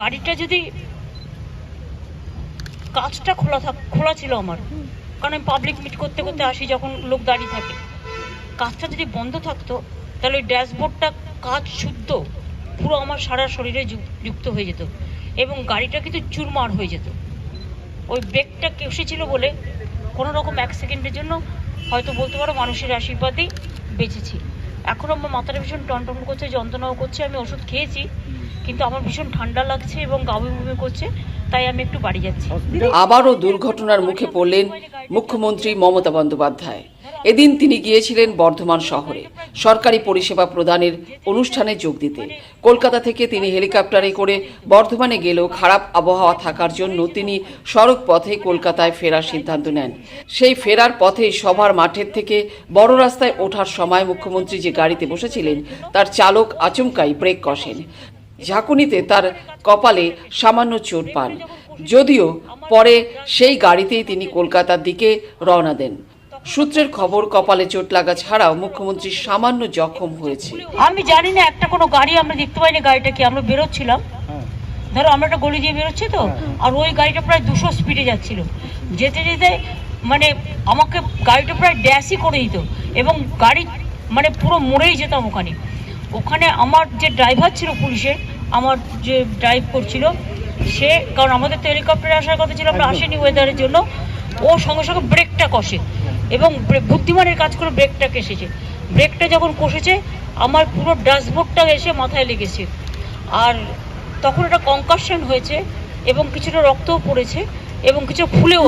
গাড়িটা যদি কাজটা খোলা থাক, খোলা ছিল আমার। কারণ আমি পাবলিক মিট করতে করতে আসি যখন লোক দাঁড়িয়ে থাকে। কাজটা যদি বন্ধ থাকতো, তাহলে ওই ড্যাশবোর্ডটা কাজ শুদ্ধ, পুরো আমার সারা শরীরে যুক- যুক্ত হয়ে যেত। এবং গাড়িটা কিন্তু চুরমার হয়ে যেত। ওই ব্রেকটা কেসেছিল বলে কোনো রকম এক সেকেন্ডের জন্য হয়তো বলতে পারো মানুষের আশীর্বাদেই বেঁচেছি। এখন আমার মাথাটা ভীষণ টনটন করছে যন্ত্রণাও করছে আমি ওষুধ খেয়েছি কিন্তু আমার ভীষণ ঠান্ডা লাগছে এবং গাবি বমি করছে তাই আমি একটু বাড়ি যাচ্ছি। আবারও দুর্ঘটনার মুখে পড়লেন মুখ্যমন্ত্রী মমতা বন্দ্যোপাধ্যায়। এদিন তিনি গিয়েছিলেন বর্ধমান শহরে। সরকারি পরিষেবা প্রদানের অনুষ্ঠানে যোগ দিতে। কলকাতা থেকে তিনি হেলিকপ্টারে করে বর্ধমানে গেলেও খারাপ আবহাওয়া থাকার জন্য তিনি সড়ক পথে কলকাতায় ফেরার সিদ্ধান্ত নেন। সেই ফেরার পথে সভার মাঠের থেকে বড় রাস্তায় ওঠার সময় মুখ্যমন্ত্রী যে গাড়িতে বসেছিলেন, তার চালক আচমকাই ব্রেক কষেন। ঝাঁকুনিতে তার কপালে সামান্য চোট পান। যদিও পরে সেই গাড়িতেই তিনি কলকাতার দিকে রওনা দেন। সূত্রের খবর কপালে চোট লাগা ছাড়াও মুখ্যমন্ত্রী সামান্য জখম হয়েছে। আমি জানি না একটা কোনো গাড়ি আমরা দেখতে পাইনি গাড়িটা কি আমরা বেরোচ্ছিলাম? ধরো আমরা একটা গলি দিয়ে বেরোচ্ছি তো আর ওই গাড়িটা প্রায় দুশো স্পিডে যাচ্ছিল। যেতে যেতে মানে আমাকে গাড়িটা প্রায় ড্যাশই করে দিত এবং গাড়ি মানে পুরো মরেই যেতাম ওখানে। ওখানে আমার যে ড্রাইভার ছিল পুলিশের আমার যে ড্রাইভ করছিল সে কারণ আমাদের তো হেলিকপ্টারে আসার কথা ছিল আমরা আসেনি ওয়েদারের জন্য। ও সঙ্গে সঙ্গে ব্রেকটা কষে। এবং বুদ্ধিমানের কাজ করে ব্রেকটা কেসেছে ব্রেকটা যখন কষেছে, আমার পুরো ড্যাশবোর্ডটা এসে মাথায় লেগেছে। আর তখন একটা কঙ্কাশন হয়েছে, এবং কিছুটা রক্তও পড়েছে, এবং কিছু ফুলেও।